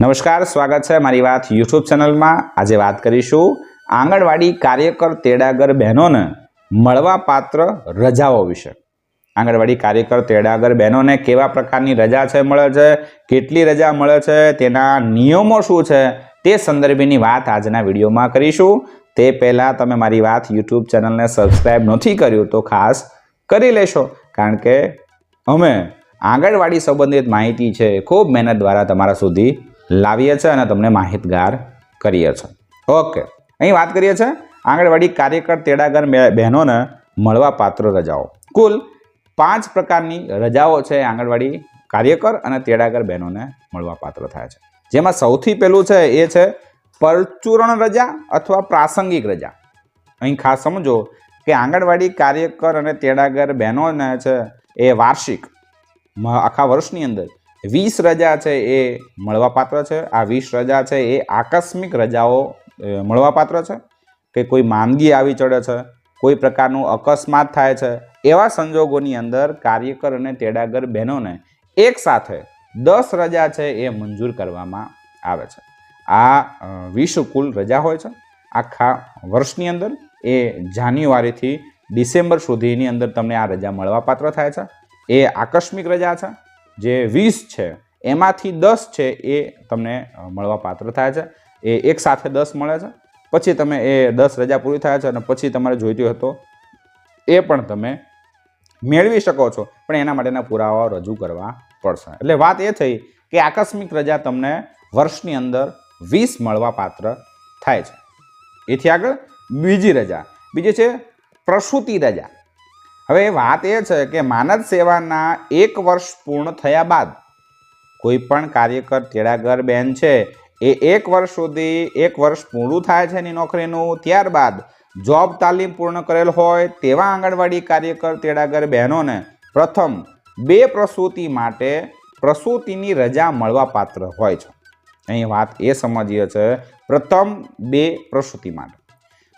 નમસ્કાર, સ્વાગત છે મારી વાત યુટ્યુબ ચેનલમાં. આજે વાત કરીશું આંગણવાડી કાર્યકર તેડાગર બહેનોને મળવા પાત્ર રજાઓ વિશે. આંગણવાડી કાર્યકર તેડાગર બહેનોને કેવા પ્રકારની રજા છે, મળે છે, કેટલી રજા મળે છે, તેના નિયમો શું છે, તે સંદર્ભેની વાત આજના વિડીયોમાં કરીશું. તે પહેલાં તમે મારી વાત યુટ્યુબ ચેનલને સબસ્ક્રાઈબ નથી કર્યું તો ખાસ કરી લેશો, કારણ કે અમે આંગણવાડી સંબંધિત માહિતી છે ખૂબ મહેનત દ્વારા તમારા સુધી લાવીએ છીએ અને તમને માહિતગાર કરીએ છીએ ઓકે અહીં વાત કરીએ છીએ આંગણવાડી કાર્યકર તેડાગર બહેનોને મળવા પાત્ર રજાઓ. કુલ પાંચ પ્રકારની રજાઓ છે આંગણવાડી કાર્યકર અને તેડાગર બહેનોને મળવા પાત્ર થાય છે. જેમાં સૌથી પહેલું છે એ છે પરચૂરણ રજા અથવા પ્રાસંગિક રજા. અહીં ખાસ સમજો કે આંગણવાડી કાર્યકર અને તેડાગર બહેનોને છે એ વાર્ષિક આખા વર્ષની અંદર વીસ રજા છે એ મળવાપાત્ર છે. આ વીસ રજા છે એ આકસ્મિક રજાઓ મળવાપાત્ર છે કે કોઈ માંદગી આવી ચડે છે, કોઈ પ્રકારનું અકસ્માત થાય છે. એવા સંજોગોની અંદર કાર્યકર અને તેડાગર બહેનોને એક સાથે દસ રજા છે એ મંજૂર કરવામાં આવે છે. આ વીસ કુલ રજા હોય છે. આખા વર્ષની અંદર એ જાન્યુઆરીથી ડિસેમ્બર સુધીની અંદર તમને આ રજા મળવાપાત્ર થાય છે. એ આકસ્મિક રજા છે. જે વીસ છે, એમાંથી દસ છે એ તમને મળવા પાત્ર થાય છે. એ એક સાથે દસ મળે છે. પછી તમે એ દસ રજા પૂરી થાય છે અને પછી તમારે જોઈતી હતો એ પણ તમે મેળવી શકો છો. પણ એના માટેના પુરાવાઓ રજૂ કરવા પડશે. એટલે વાત એ થઈ કે આકસ્મિક રજા તમને વર્ષની અંદર વીસ મળવા પાત્ર થાય છે. એથી આગળ બીજી રજા. બીજી છે પ્રસૂતિ રજા. હવે વાત એ છે કે માનદ સેવાના એક વર્ષ પૂર્ણ થયા બાદ કોઈ પણ કાર્યકર તેડાગર બેન છે, એ એક વર્ષ સુધી એક વર્ષ પૂરું થાય છે એની નોકરીનું, ત્યારબાદ જોબ તાલીમ પૂર્ણ કરેલ હોય તેવા આંગણવાડી કાર્યકર તેડાગર બહેનોને પ્રથમ બે પ્રસૂતિ માટે પ્રસૂતિની રજા મળવાપાત્ર હોય છે. અહીં વાત એ સમજીએ છે, પ્રથમ બે પ્રસૂતિ માટે.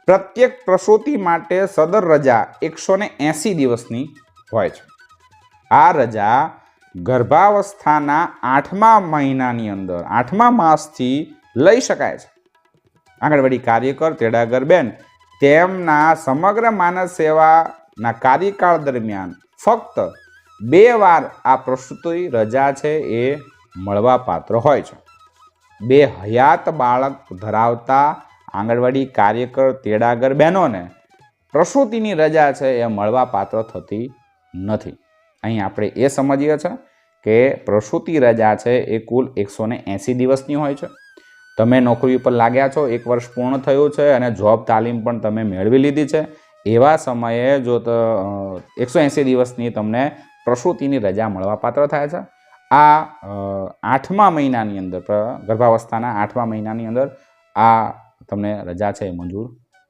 પ્રત્યેક પ્રસૂતિ માટે સદર રજા એકસો ને એંસી દિવસની હોય છે. આ રજા ગર્ભાવસ્થાના આઠમા મહિનાની અંદર, આઠમા માસથી લઈ શકાય છે. આંગણવાડી કાર્યકર તેડાગર બેન, તેમના સમગ્ર માનવ સેવાના કાર્યકાળ દરમિયાન ફક્ત બે વાર આ પ્રસૂતિ રજા છે એ મળવા પાત્ર હોય છે. બે હયાત બાળક ધરાવતા આંગણવાડી કાર્યકર તેડાગર બહેનોને પ્રસૂતિની રજા છે એ મળવા પાત્ર થતી નથી. અહીં આપણે એ સમજીએ છીએ કે પ્રસૂતિ રજા છે એ કુલ એકસો એંસી દિવસની હોય છે. તમે નોકરી ઉપર લાગ્યા છો, એક વર્ષ પૂર્ણ થયું છે અને જોબ તાલીમ પણ તમે મેળવી લીધી છે. એવા સમયે જો એકસો એંસી દિવસની તમને પ્રસૂતિની રજા મળવા પાત્ર થાય છે. આ આઠમા મહિનાની અંદર ગર્ભાવસ્થાના આઠમા મહિનાની અંદર આ તમને રજા છે એ મંજૂર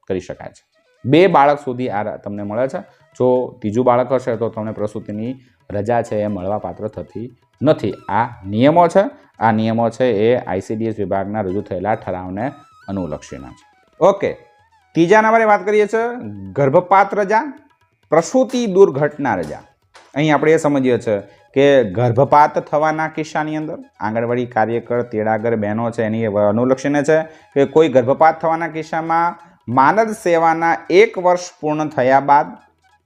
કરી શકાય છે. બે બાળક સુધી આ તમને મળે છે. જો ત્રીજું બાળક હશે તો તમને પ્રસૂતિની રજા છે એ મળવાપાત્ર થતી નથી. આ નિયમો છે. આ નિયમો છે એ આઈસીડીએસ વિભાગના રજૂ થયેલા ઠરાવને અનુલક્ષીના છે. ઓકે. ત્રીજા નંબરે વાત કરીએ છીએ ગર્ભપાત રજા, પ્રસૂતિ દુર્ઘટના રજા. અહીં આપણે એ સમજીએ છીએ કે ગર્ભપાત થવાના કિસ્સાની અંદર? આંગણવાડી કાર્યકર, તેડાગર બહેનો છે, એની અનુલક્ષીને છે કે કોઈ ગર્ભપાત થવાના કિસ્સામાં માનદ સેવાના એક વર્ષ પૂર્ણ થયા બાદ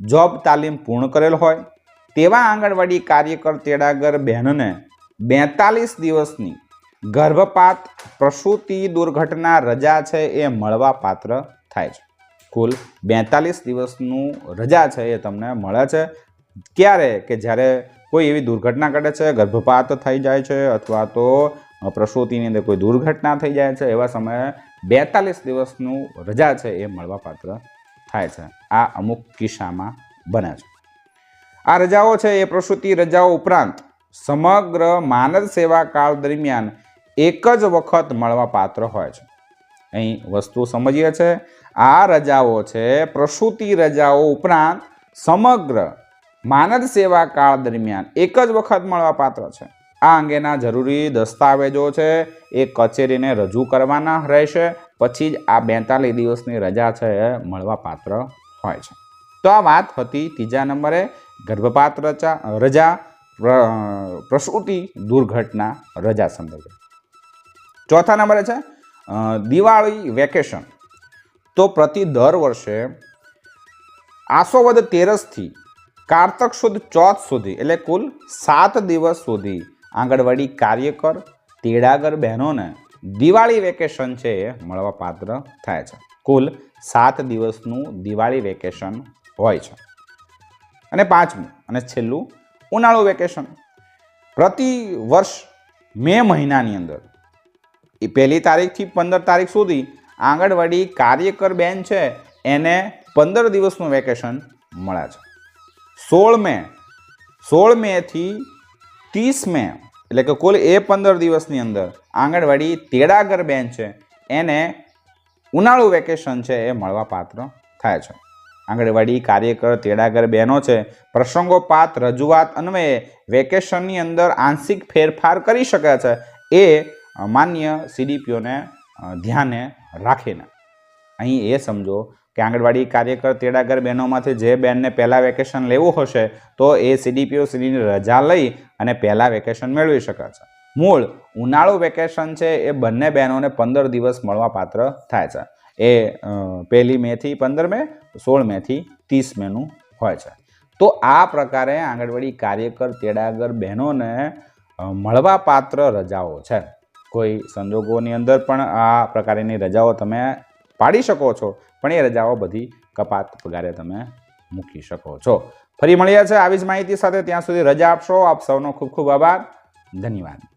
જોબ તાલીમ પૂર્ણ કરેલ હોય, તેવા આંગણવાડી કાર્યકર, તેડાગર બહેનને બેતાલીસ દિવસની ગર્ભપાત પ્રસૂતિ દુર્ઘટના રજા છે એ મળવા પાત્ર થાય છે. કુલ બેતાલીસ દિવસનું રજા છે એ તમને મળે છે. ક્યારે? કે જ્યારે કોઈ એવી દુર્ઘટના ઘટે છે, ગર્ભપાત થઈ જાય છે અથવા તો પ્રસૂતિની અંદર કોઈ દુર્ઘટના થઈ જાય છે, એવા સમયે બેતાલીસ દિવસનું રજા છે એ મળવાપાત્ર થાય છે. આ અમુક કિસ્સામાં બને છે. આ રજાઓ છે એ પ્રસૂતિ રજાઓ ઉપરાંત સમગ્ર માનવ સેવા કાળ દરમિયાન એક જ વખત મળવાપાત્ર હોય છે. અહીં વસ્તુ સમજીએ છે, આ રજાઓ છે પ્રસૂતિ રજાઓ ઉપરાંત સમગ્ર માનદ સેવા કાળ દરમિયાન એક જ વખત મળવા પાત્ર છે. આ અંગેના જરૂરી દસ્તાવેજો છે, એ કચેરીને રજૂ કરવાના રહેશે, પછી જ આ બેતાલીસ દિવસની રજા છે એ મળવા પાત્ર હોય છે. તો આ વાત હતી ત્રીજા નંબરે ગર્ભપાત રજા રજા પ્રસૂતિ દુર્ઘટના રજા સંદર્ભે. ચોથા નંબરે છે દિવાળી વેકેશન. તો પ્રતિ દર વર્ષે આસોવદ તેરસથી કારતક સુદ ચોથ સુધી, એટલે કુલ સાત દિવસ સુધી આંગણવાડી કાર્યકર, તેડાગર બહેનોને દિવાળી વેકેશન છે એ મળવા પાત્ર થાય છે. કુલ સાત દિવસનું દિવાળી વેકેશન હોય છે. અને પાંચમું અને છેલ્લું, ઉનાળુ વેકેશન. પ્રતિ વર્ષ મે મહિનાની અંદર, એ પહેલી તારીખથી પંદર તારીખ સુધી આંગણવાડી કાર્યકર બેન છે, એને પંદર દિવસનું વેકેશન મળે છે. સોળ મે સોળ મેથી ત્રીસ મે એટલે કે કુલ એ પંદર દિવસની અંદર આંગણવાડી તેડાગર બેન છે, એને ઉનાળુ વેકેશન છે એ મળવા પાત્ર થાય છે. આંગણવાડી કાર્યકર તેડાગર બહેનો છે, પ્રસંગોપાત, રજૂઆત અન્વયે વેકેશનની અંદર આંશિક ફેરફાર કરી શકે છે, એ માન્ય સીડીપીઓને ધ્યાને રાખીને. અહીં એ સમજો કે આંગણવાડી કાર્યકર તેડાગર બહેનોમાંથી જે બેનને પહેલાં વેકેશન લેવું હશે, તો એ સીડીપીઓ સીડીની રજા લઈ અને પહેલાં વેકેશન મેળવી શકે છે. મૂળ, ઉનાળુ વેકેશન છે એ બંને બહેનોને પંદર દિવસ મળવા પાત્ર થાય છે. એ પહેલી મેથી પંદર મે, સોળ મેથી ત્રીસ મેનું હોય છે. તો આ પ્રકારે આંગણવાડી કાર્યકર તેડાગર બહેનોને મળવા પાત્ર રજાઓ છે. કોઈ સંજોગોની અંદર પણ આ પ્રકારની રજાઓ તમે પાડી શકો છો, પણ એ રજાઓ બધી કપાત પગારે તમે મૂકી શકો છો. ફરી મળ્યા છે આવી જ માહિતી સાથે. ત્યાં સુધી રજા આપશો. આપ સૌનો ખૂબ ખૂબ આભાર. ધન્યવાદ.